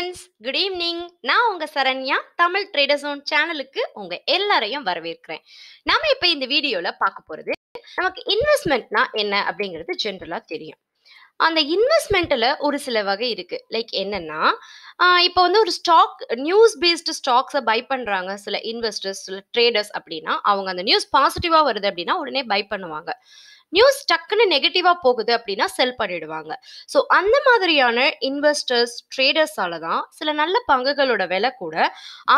Friends good evening நான் உங்க Saranya Tamil trader zone சேனலுக்கு உங்க எல்லாரையும் வரவேற்கிறேன். நாம இப்ப இந்த வீடியோல பார்க்க போறது நமக்கு இன்வெஸ்ட்மெண்ட்னா என்ன அப்படிங்கிறது ஜென்ரலா தெரியும். அந்த இன்வெஸ்ட்மெண்ட்டில் ஒரு சில வகை இருக்கு. லைக் என்னன்னா இப்போ வந்து ஒரு ஸ்டாக் நியூஸ் பேஸ்டு ஸ்டாக்ஸை பை பண்றாங்க. சில இன்வெஸ்டர்ஸ் சில ட்ரேடர்ஸ் அப்படின்னா அவங்க அந்த நியூஸ் பாசிட்டிவாக வருது அப்படின்னா உடனே பை பண்ணுவாங்க. நியூஸ் டக்குன்னு நெகட்டிவா போகுது அப்படின்னா செல் பண்ணிடுவாங்க. ஸோ அந்த மாதிரியான இன்வெஸ்டர்ஸ் ட்ரேடர்ஸால தான் சில நல்ல பங்குகளோட விலை கூட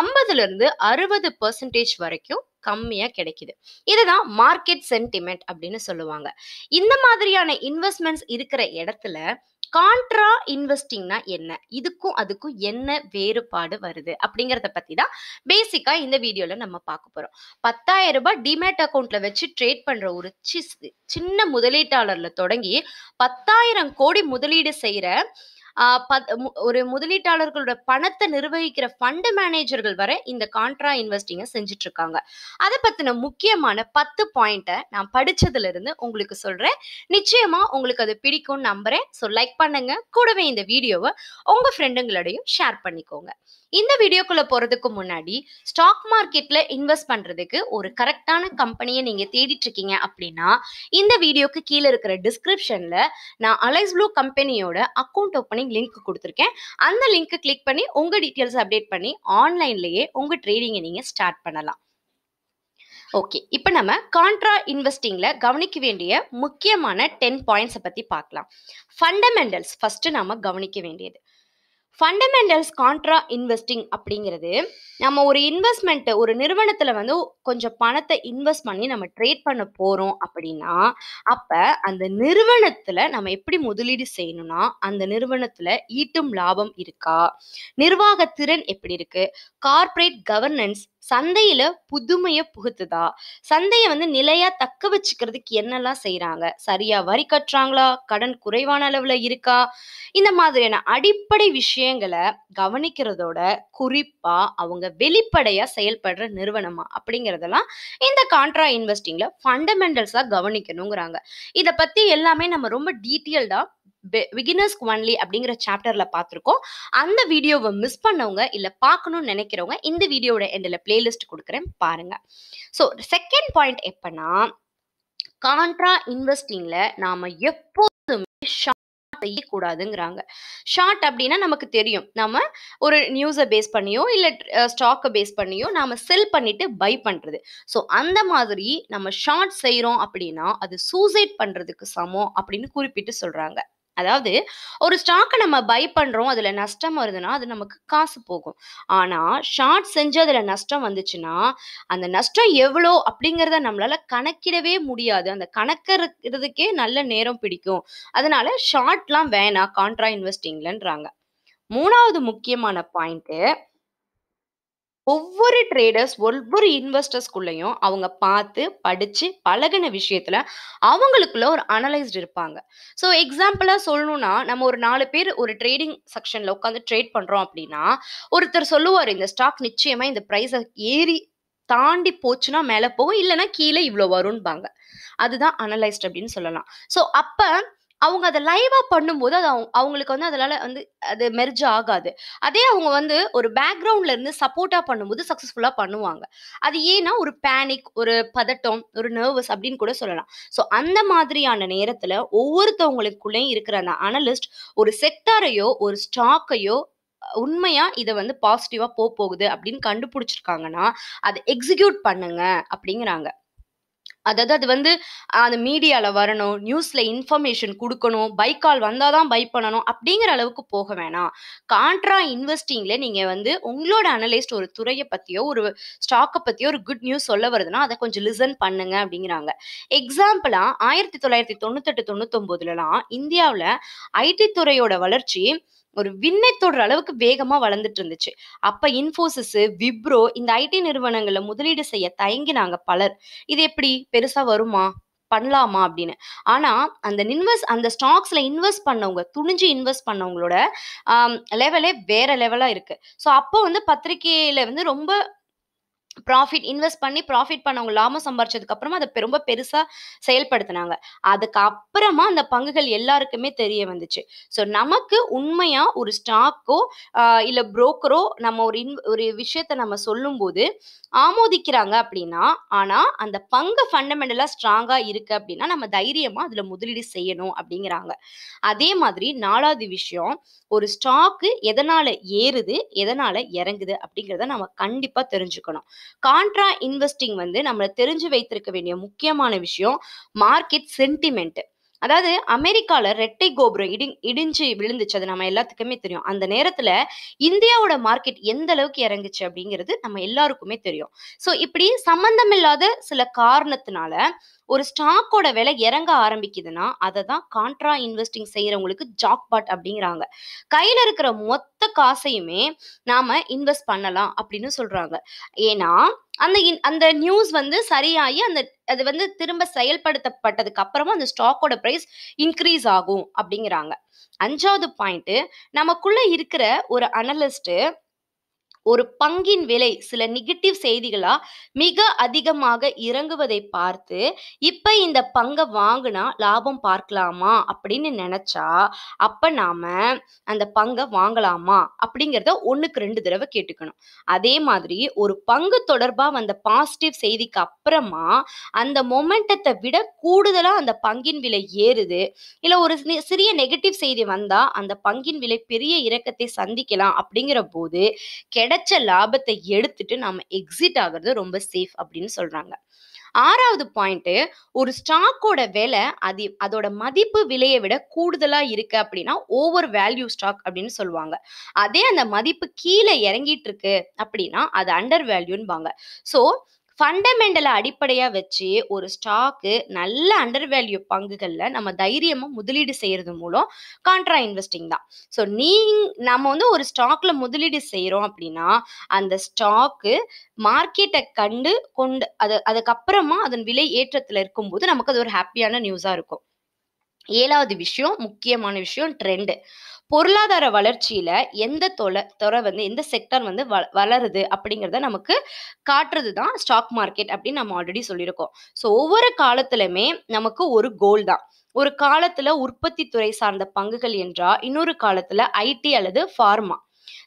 ஐம்பதுல இருந்து அறுபது பர்சன்டேஜ் வரைக்கும் கம்மியா கிடைக்குது. இதுதான் மார்க்கெட் சென்டிமெண்ட் அப்படின்னு சொல்லுவாங்க. இந்த மாதிரியான இன்வெஸ்ட்மெண்ட்ஸ் இருக்கிற இடத்துல கான்ட்ரா இன்வெஸ்டிங்னா என்ன? இதுக்கும் அதுக்கும் என்ன வேறுபாடு வருது? அப்படிங்கிறத பற்றி தான் பேசிக்காக இந்த வீடியோவில் நம்ம பார்க்க போகிறோம் பத்தாயிரம் ரூபாய் டிமேட் அக்கௌண்ட்ல வச்சு ட்ரேட் பண்ணுற ஒரு சின்ன முதலீட்டாளர்ல தொடங்கி பத்தாயிரம் கோடி முதலீடு செய்கிற ஒரு முதலீட்டாளர்களோட பணத்தை நிர்வகிக்கிற ஃபண்ட் மேனேஜர்கள் வரை இந்த கான்ட்ரா இன்வெஸ்டிங்கை செஞ்சுட்டு இருக்காங்க அதை பற்றின முக்கியமான பத்து பாயிண்ட்டை நான் படித்ததுலேருந்து உங்களுக்கு சொல்கிறேன் நிச்சயமாக உங்களுக்கு அது பிடிக்கும்னு நம்புகிறேன் ஸோ லைக் பண்ணுங்க. கூடவே இந்த வீடியோவை உங்கள் ஃப்ரெண்டுங்களோடையும் ஷேர் பண்ணிக்கோங்க. இந்த வீடியோக்குள்ள போறதுக்கு முன்னாடி ஸ்டாக் மார்க்கெட்ல இன்வெஸ்ட் பண்றதுக்கு ஒரு கரெக்டான கம்பெனியை நீங்க தேடிட்டு இருக்கீங்க அப்படின்னா இந்த வீடியோக்கு கீழே இருக்கிற டிஸ்கிரிப்ஷன்ல நான் அலைஸ் ப்ளூ கம்பெனியோட அக்கௌண்ட் ஓப்பனிங் லிங்க் கொடுத்துருக்கேன். அந்த லிங்க் கிளிக் பண்ணி உங்க டீட்டெயில்ஸ் அப்டேட் பண்ணி ஆன்லைன்லயே உங்க ட்ரேடிங்கை நீங்க ஸ்டார்ட் பண்ணலாம். ஓகே இப்போ நம்ம கான்ட்ரா இன்வெஸ்டிங்கில் கவனிக்க வேண்டிய முக்கியமான டென் பாயிண்ட்ஸை பற்றி பார்க்கலாம். ஃபண்டமெண்டல்ஸ் ஃபஸ்ட்டு நாம் கவனிக்க வேண்டியது. ஃபண்டமெண்டல்ஸ் கான்ட்ரா இன்வெஸ்டிங் அப்படிங்கிறது நம்ம ஒரு இன்வெஸ்ட்மெண்ட்டு ஒரு நிறுவனத்தில் வந்து கொஞ்சம் பணத்தை இன்வெஸ்ட் பண்ணி நம்ம ட்ரேட் பண்ண போகிறோம் அப்படின்னா அப்போ அந்த நிறுவனத்தில் நம்ம எப்படி முதலீடு செய்யணும்னா அந்த நிறுவனத்தில் ஈட்டும் லாபம் இருக்கா? நிர்வாக திறன் எப்படி இருக்குது கார்ப்பரேட் கவர்னன்ஸ் சந்தையில புதுமைய புகுத்துதா? சந்தையை வந்து நிலையா தக்க வச்சுக்கிறதுக்கு என்னெல்லாம் செய்யறாங்க சரியா வரி கட்டுறாங்களா? கடன் குறைவான அளவுல இருக்கா? இந்த மாதிரியான அடிப்படை விஷயங்களை கவனிக்கிறதோட குறிப்பா அவங்க வெளிப்படையா செயல்படுற நிறுவனமா அப்படிங்கறதெல்லாம் இந்த கான்ட்ரா இன்வெஸ்டிங்ல ஃபண்டமெண்டல்ஸா கவனிக்கணுங்கிறாங்க. இத பத்தி எல்லாமே நம்ம ரொம்ப டீட்டெயில்டா பிகினர்ஸ்க்கு ஒன்லி அப்படிங்கிற சாப்டர்ல பார்த்துருக்கோம். அந்த வீடியோவை மிஸ் பண்ணவங்க இல்லை பார்க்கணும்னு நினைக்கிறவங்க இந்த வீடியோட எண்டில் பிளேலிஸ்ட் கொடுக்குறேன் பாருங்க. ஸோ செகண்ட் பாயிண்ட் எப்பன்னா கான்ட்ரா இன்வெஸ்டிங்ல நாம எப்போதுமே ஷார்ட் செய்யக்கூடாதுங்கிறாங்க. ஷார்ட் அப்படின்னா நமக்கு தெரியும். நம்ம ஒரு நியூஸை பேஸ் பண்ணியோ இல்லை ஸ்டாக்கை பேஸ் பண்ணியோ நாம செல் பண்ணிட்டு பை பண்றது. ஸோ அந்த மாதிரி நம்ம ஷார்ட் செய்கிறோம் அப்படின்னா அது சூசைட் பண்றதுக்கு சமம் அப்படின்னு குறிப்பிட்டு சொல்றாங்க. அதாவது ஒரு ஸ்டாக்கை நம்ம பை பண்ணுறோம் அதில் நஷ்டம் வருதுன்னா அது நமக்கு காசு போகும். ஆனால் ஷார்ட் செஞ்சு அதில் நஷ்டம் வந்துச்சுன்னா அந்த நஷ்டம் எவ்வளோ அப்படிங்கிறத நம்மளால கணக்கிடவே முடியாது. அந்த கணக்கிறதுக்கே நல்ல நேரம் பிடிக்கும். அதனால ஷார்ட்லாம் வேணாம் கான்ட்ரா இன்வெஸ்டிங்லன்றாங்க மூணாவது முக்கியமான பாயிண்ட்டு ஒவ்வொரு ட்ரேடர்ஸ் ஒவ்வொரு இன்வெஸ்டர்ஸ்குள்ளேயும் அவங்க பார்த்து படித்து பழகின விஷயத்தில் அவங்களுக்குள்ள ஒரு அனலைஸ்டு இருப்பாங்க. ஸோ எக்ஸாம்பிளாக சொல்லணும்னா நம்ம ஒரு நாலு பேர் ஒரு ட்ரேடிங் செக்ஷனில் உட்காந்து ட்ரேட் பண்ணுறோம் அப்படின்னா ஒருத்தர் சொல்லுவார் இந்த ஸ்டாக் நிச்சயமாக இந்த ப்ரைஸை ஏறி தாண்டி போச்சுன்னா மேலே போகும் இல்லைன்னா கீழே இவ்வளோ வரும்பாங்க. அதுதான் அனலைஸ்ட் அப்படின்னு சொல்லலாம். ஸோ அப்போ அவங்க அதை லைவா பண்ணும்போது அது அவங்க அவங்களுக்கு வந்து அதனால வந்து அது மெர்ஜ் ஆகாது. அதே அவங்க வந்து ஒரு பேக்ரவுண்ட்ல இருந்து சப்போர்ட்டா பண்ணும்போது சக்சஸ்ஃபுல்லா பண்ணுவாங்க. அது ஏன்னா ஒரு பேனிக் ஒரு பதட்டம் ஒரு நர்வஸ் அப்படின்னு கூட சொல்லலாம். ஸோ அந்த மாதிரியான நேரத்துல ஒவ்வொருத்தவங்களுக்குள்ளேயும் இருக்கிற அந்த அனலிஸ்ட் ஒரு செக்டாரையோ ஒரு ஸ்டாக்கையோ உண்மையா இதை வந்து பாசிட்டிவா போக போகுது அப்படின்னு கண்டுபிடிச்சிருக்காங்கன்னா அதை எக்ஸிக்யூட் பண்ணுங்க அப்படிங்கிறாங்க. அதாவது அது வந்து அந்த மீடியாவில் வரணும் நியூஸில் இன்ஃபர்மேஷன் கொடுக்கணும் பை கால் வந்தாதான் பை பண்ணணும் அப்படிங்கிற அளவுக்கு போக வேணாம். கான்ட்ரா இன்வெஸ்டிங்கில் நீங்கள் வந்து உங்களோட அனலைஸ்ட் ஒரு துறையை பற்றியோ ஒரு ஸ்டாக்கை பற்றியோ ஒரு குட் நியூஸ் சொல்ல வருதுன்னா அதை கொஞ்சம் லிசன் பண்ணுங்க அப்படிங்கிறாங்க. எக்ஸாம்பிளாக ஆயிரத்தி தொள்ளாயிரத்தி தொண்ணூத்தெட்டு தொண்ணூத்தொம்போதுலலாம் இந்தியாவில் ஐடி துறையோட வளர்ச்சி ஒரு விண்ணை தொடுற அளவுக்கு வேகமா வளர்ந்துட்டு இருந்துச்சு. அப்ப இன்ஃபோசிஸ் விப்ரோ இந்த ஐடி நிறுவனங்களை முதலீடு செய்ய தயங்கினாங்க பலர். இது எப்படி? பெருசா வருமா? பண்ணலாமா? அப்படின்னு. ஆனா அந்த இன்வெஸ்ட் அந்த ஸ்டாக்ஸ்ல இன்வெஸ்ட் பண்ணவங்க துணிஞ்சு இன்வெஸ்ட் பண்ணவங்களோட லெவலே வேற லெவலா இருக்கு. ஸோ அப்போ வந்து பத்திரிகையில வந்து ரொம்ப ப்ராஃபிட் இன்வெஸ்ட் பண்ணி ப்ராஃபிட் பண்ணவங்க லாபம் சம்பாரிச்சதுக்கு அப்புறமா அதை ரொம்ப பெருசா செயல்படுத்தினாங்க. அதுக்கு அப்புறமா அந்த பங்குகள் எல்லாருக்குமே தெரிய வந்துச்சு. ஸோ நமக்கு உண்மையா ஒரு ஸ்டாக்கோ இல்ல புரோக்கரோ நம்ம ஒரு இன் ஒரு விஷயத்த நம்ம சொல்லும்போது ஆமோதிக்கிறாங்க அப்படின்னா ஆனா அந்த பங்கு ஃபண்டமெண்டலா ஸ்ட்ராங்கா இருக்கு அப்படின்னா நம்ம தைரியமா அதுல முதலீடு செய்யணும் அப்படிங்கிறாங்க. அதே மாதிரி நாலாவது விஷயம் ஒரு ஸ்டாக்கு எதனால ஏறுது எதனால இறங்குது அப்படிங்கிறத நம்ம கண்டிப்பா தெரிஞ்சுக்கணும். கான்ட்ரா இன்வெஸ்டிங் வந்து நம்மள தெரிஞ்சு வைத்திருக்க வேண்டிய முக்கியமான விஷயம் மார்க்கெட் சென்டிமெண்ட் அதாவது அமெரிக்கால ரெட்டை கோபுரம் இடி இடிஞ்சு விழுந்துச்சு. அது நம்ம எல்லாத்துக்குமே தெரியும். அந்த நேரத்துல இந்தியாவோட மார்க்கெட் எந்த அளவுக்கு இறங்குச்சு அப்படிங்கிறது நம்ம எல்லாருக்குமே தெரியும். ஸோ இப்படி சம்பந்தமில்லாத சில காரணத்தினால ஒரு ஸ்டாக்கோட விலை இறங்க ஆரம்பிக்குதுன்னா அதை தான் கான்ட்ரா இன்வெஸ்டிங் செய்யறவங்களுக்கு ஜாக்பாட் அப்படிங்கிறாங்க. கையில இருக்கிற மொத்த காசையுமே நாம இன்வெஸ்ட் பண்ணலாம் அப்படின்னு சொல்றாங்க. ஏன்னா அந்த இன்- அந்த நியூஸ் வந்து சரியாகி அந்த அது வந்து திரும்ப செயல்படுத்தப்பட்டதுக்கு அப்புறமா அந்த ஸ்டாக்கோட ப்ரைஸ் இன்க்ரீஸ் ஆகும் அப்படிங்கிறாங்க. அஞ்சாவது பாயிண்ட் நமக்குள்ள இருக்கிற ஒரு அனலிஸ்ட் ஒரு பங்கின் விலை சில நெகட்டிவ் செய்திகளா மிக அதிகமாக இறங்குவதை பார்த்து இப்ப இந்த பங்கை வாங்கினா லாபம் பார்க்கலாமா அப்படின்னு நினைச்சா அப்ப நாம அந்த பங்கை வாங்கலாமா அப்படிங்கிறத ஒண்ணுக்கு ரெண்டு தடவை கேட்டுக்கணும். அதே மாதிரி ஒரு பங்கு தொடர்பா வந்த பாசிட்டிவ் செய்திக்கு அப்புறமா அந்த மொமெண்டத்தை விட கூடுதலா அந்த பங்கின் விலை ஏறுது இல்ல ஒரு சிறிய நெகட்டிவ் செய்தி வந்தா அந்த பங்கின் விலை பெரிய இறக்கத்தை சந்திக்கலாம் அப்படிங்கிற போது கிடைச்ச லாபத்தை எடுத்துட்டு நாம எக்ஸிட் ஆகுறது ரொம்ப சேஃப் அப்படின்னு சொல்றாங்க. ஆறாவது பாயிண்ட் ஒரு ஸ்டாக்கோட விலை அது அதோட மதிப்பு விலையை விட கூடுதலா இருக்கு அப்படின்னா ஓவர் வேல்யூ ஸ்டாக் அப்படின்னு சொல்லுவாங்க. அதே அந்த மதிப்பு கீழே இறங்கிட்டு இருக்கு அப்படின்னா அது அண்டர் வேல்யூன்பாங்க ஸோ ஃபண்டமெண்டலை அடிப்படையாக வச்சு ஒரு ஸ்டாக்கு நல்ல அண்டர் வேல்யூ பங்குகளில் நம்ம தைரியமாக முதலீடு செய்கிறது மூலம் கான்ட்ரா இன்வெஸ்டிங் தான். ஸோ நீ நம்ம வந்து ஒரு ஸ்டாக்ல முதலீடு செய்கிறோம் அப்படின்னா அந்த ஸ்டாக்கு மார்க்கெட்டை கண்டு கொண்டு அது அதுக்கப்புறமா அதன் விலை ஏற்றத்தில் இருக்கும்போது நமக்கு அது ஒரு ஹாப்பியான நியூஸாக இருக்கும். ஏழாவது விஷயம் முக்கியமான விஷயம் ட்ரெண்டு பொருளாதார வளர்ச்சியில எந்த தொலை துறை வந்து எந்த செக்டர் வந்து வ வளருது அப்படிங்கிறத நமக்கு காட்டுறது தான் ஸ்டாக் மார்க்கெட் அப்படின்னு நம்ம ஆல்ரெடி சொல்லியிருக்கோம். ஸோ ஒவ்வொரு காலத்துலையுமே நமக்கு ஒரு கோல் தான். ஒரு காலத்துல உற்பத்தி துறை சார்ந்த பங்குகள் என்றா இன்னொரு காலத்துல ஐடி அல்லது ஃபார்மா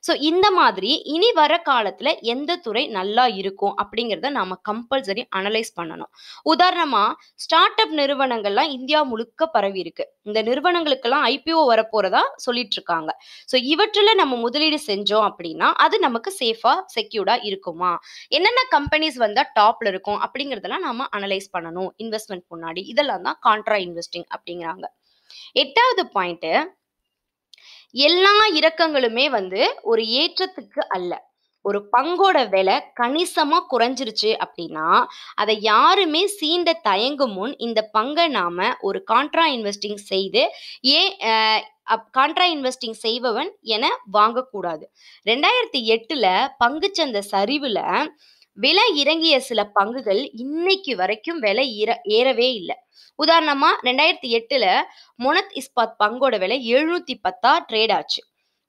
ஸோ இந்த மாதிரி இனி வர காலத்துல எந்த துறை நல்லா இருக்கும் அப்படிங்கிறத நாம கம்பல்சரி அனலைஸ் பண்ணணும். உதாரணமா ஸ்டார்ட் அப் நிறுவனங்கள்லாம் இந்தியா முழுக்க பரவி இருக்கு. இந்த நிறுவனங்களுக்கெல்லாம் ஐபிஓ வரப்போறதா சொல்லிட்டு இருக்காங்க. ஸோ இவற்றில் நம்ம முதலீடு செஞ்சோம் அப்படின்னா அது நமக்கு சேஃபாக செக்யூர்டா இருக்குமா? என்னென்ன கம்பெனிஸ் வந்தால் டாப்ல இருக்கும் அப்படிங்கிறதெல்லாம் நாம அனலைஸ் பண்ணணும். இன்வெஸ்ட்மெண்ட் முன்னாடி. இதெல்லாம் தான் கான்ட்ரா இன்வெஸ்டிங் அப்படிங்கிறாங்க. எட்டாவது பாயிண்ட்டு எல்லா இறக்கங்களுமே வந்து ஒரு ஏற்றத்துக்கு அல்ல. ஒரு பங்கோட விலை கணிசமா குறைஞ்சிருச்சு அப்படின்னா அதை யாருமே சீண்ட தயங்கும் முன் இந்த பங்கை நாம ஒரு கான்ட்ரா இன்வெஸ்டிங் செய்து ஏன் கான்ட்ரா இன்வெஸ்டிங் செய்பவன் என வாங்கக்கூடாது. ரெண்டாயிரத்தி எட்டுல பங்குச்சந்தை சரிவுல விலை இறங்கிய சில பங்குகள் இன்னைக்கு வரைக்கும் விலை ஏற ஏறவே இல்லை. உதாரணமா ரெண்டாயிரத்தி எட்டுல மொனத் இஸ்பாத் பங்கோட விலை எழுநூத்தி பத்தா ட்ரேட் ஆச்சு.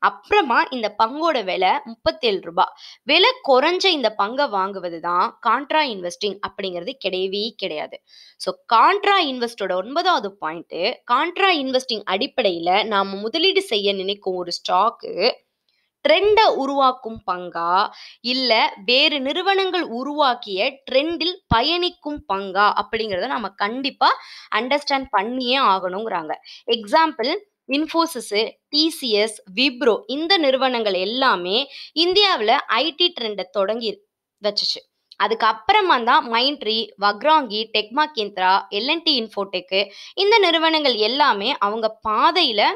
அப்புறமா இந்த பங்கோட விலை முப்பத்தேழு ரூபாய் விலை குறைஞ்ச இந்த பங்கை வாங்குவது தான் கான்ட்ரா இன்வெஸ்டிங் அப்படிங்கிறது கிடையவே கிடையாது. ஸோ கான்ட்ரா இன்வெஸ்டோட ஒன்பதாவது பாயிண்ட்டு கான்ட்ரா இன்வெஸ்டிங் அடிப்படையில் நாம் முதலீடு செய்ய நினைக்கும் ஒரு ஸ்டாக்கு ட்ரெண்டை உருவாக்கும் பங்கா? இல்லை வேறு நிறுவனங்கள் உருவாக்கிய ட்ரெண்டில் பயணிக்கும் பங்கா? அப்படிங்கிறத நம்ம கண்டிப்பாக அண்டர்ஸ்டாண்ட் பண்ணியே ஆகணுங்கிறாங்க. எக்ஸாம்பிள் இன்ஃபோசிஸ் டிசிஎஸ் விப்ரோ இந்த நிறுவனங்கள் எல்லாமே இந்தியாவில் ஐடி ட்ரெண்டை தொடங்கி வச்சுச்சு. அதுக்கப்புறமா தான் மைண்ட்ரி வக்ராங்கி டெக்மா கேந்திரா எல்என்டி இன்ஃபோடெக்கு இந்த நிறுவனங்கள் எல்லாமே அவங்க பாதையில்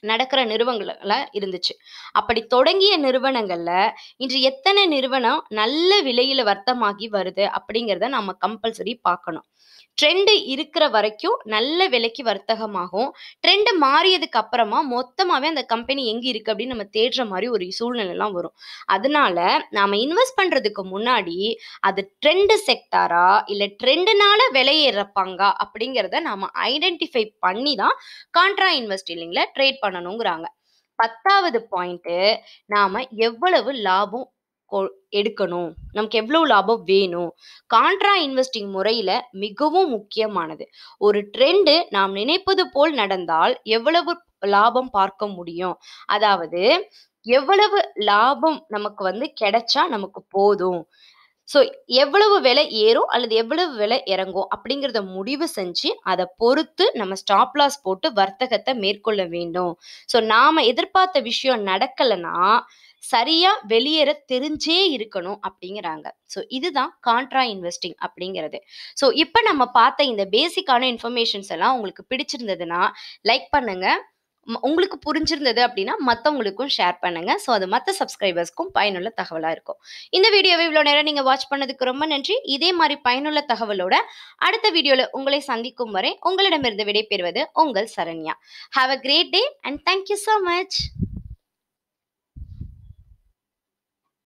நடக்கிற நிறுவனங்கள இருந்துச்சு. அப்படி தொடங்கிய நிறுவனங்கள்ல இன்று எத்தனை நிறுவனம் நல்ல விலையில வர்த்தமாகி வருது அப்படிங்கிறத நம்ம கம்பல்சரி பார்க்கணும். ட்ரெண்டு இருக்கிற வரைக்கும் நல்ல விலைக்கு வர்த்தகமாகும். ட்ரெண்டு மாறியதுக்கு அப்புறமா மொத்தமாகவே அந்த கம்பெனி எங்கே இருக்குது அப்படின்னு நம்ம தேடுற மாதிரி ஒரு சூழ்நிலைலாம் வரும். அதனால நாம் இன்வெஸ்ட் பண்ணுறதுக்கு முன்னாடி அது ட்ரெண்டு செக்டாரா இல்லை ட்ரெண்டுனால விலையேற பங்கா அப்படிங்கிறத நாம ஐடென்டிஃபை பண்ணி தான் கான்ட்ரா இன்வெஸ்டிங்கில் ட்ரேட் பண்ணணுங்கிறாங்க. பத்தாவது பாயிண்ட்டு நாம் எவ்வளவு லாபம் எடுக்கணும்? நமக்கு எவ்வளோ லாபம் வேணும்? கான்ட்ரா இன்வெஸ்டிங் முறையில மிகவும் முக்கியமானது. ஒரு ட்ரெண்டு நாம் நினைப்பது போல் நடந்தால் எவ்வளவு லாபம் பார்க்க முடியும்? அதாவது எவ்வளவு லாபம் நமக்கு வந்து கிடைச்சா நமக்கு போதும். ஸோ எவ்வளவு விலை ஏறும் அல்லது எவ்வளவு விலை இறங்கும் அப்படிங்கிறத முடிவு செஞ்சு, அதை பொறுத்து நம்ம ஸ்டாப் லாஸ் போட்டு வர்த்தகத்தை மேற்கொள்ள வேண்டும். ஸோ நாம் எதிர்பார்த்த விஷயம் நடக்கலன்னா, சரியா வெளியேற தெரிஞ்சே இருக்கணும் அப்படிங்கிறாங்க. ஸோ இதுதான் கான்ட்ரா இன்வெஸ்டிங் அப்படிங்கிறது. ஸோ இப்போ நம்ம பார்த்த இந்த பேசிக்கான இன்ஃபர்மேஷன்ஸ் எல்லாம் உங்களுக்கு பிடிச்சிருந்ததுன்னா, லைக் பண்ணுங்க. உங்களுக்கு புரிஞ்சிருந்தது அப்படின்னா, மற்றவங்களுக்கும் ஷேர் பண்ணுங்க. ஸோ அது மற்ற சப்ஸ்கிரைபர்ஸ்க்கும் பயனுள்ள தகவலாக இருக்கும். இந்த வீடியோவை இவ்வளோ நேரம் நீங்கள் வாட்ச் பண்ணதுக்கு ரொம்ப நன்றி. இதே மாதிரி பயனுள்ள தகவலோட அடுத்த வீடியோவில் உங்களை சந்திக்கும் வரை உங்களிடமிருந்து விடைபெறுவது உங்கள் Saranya. Have a great day and thank you so much.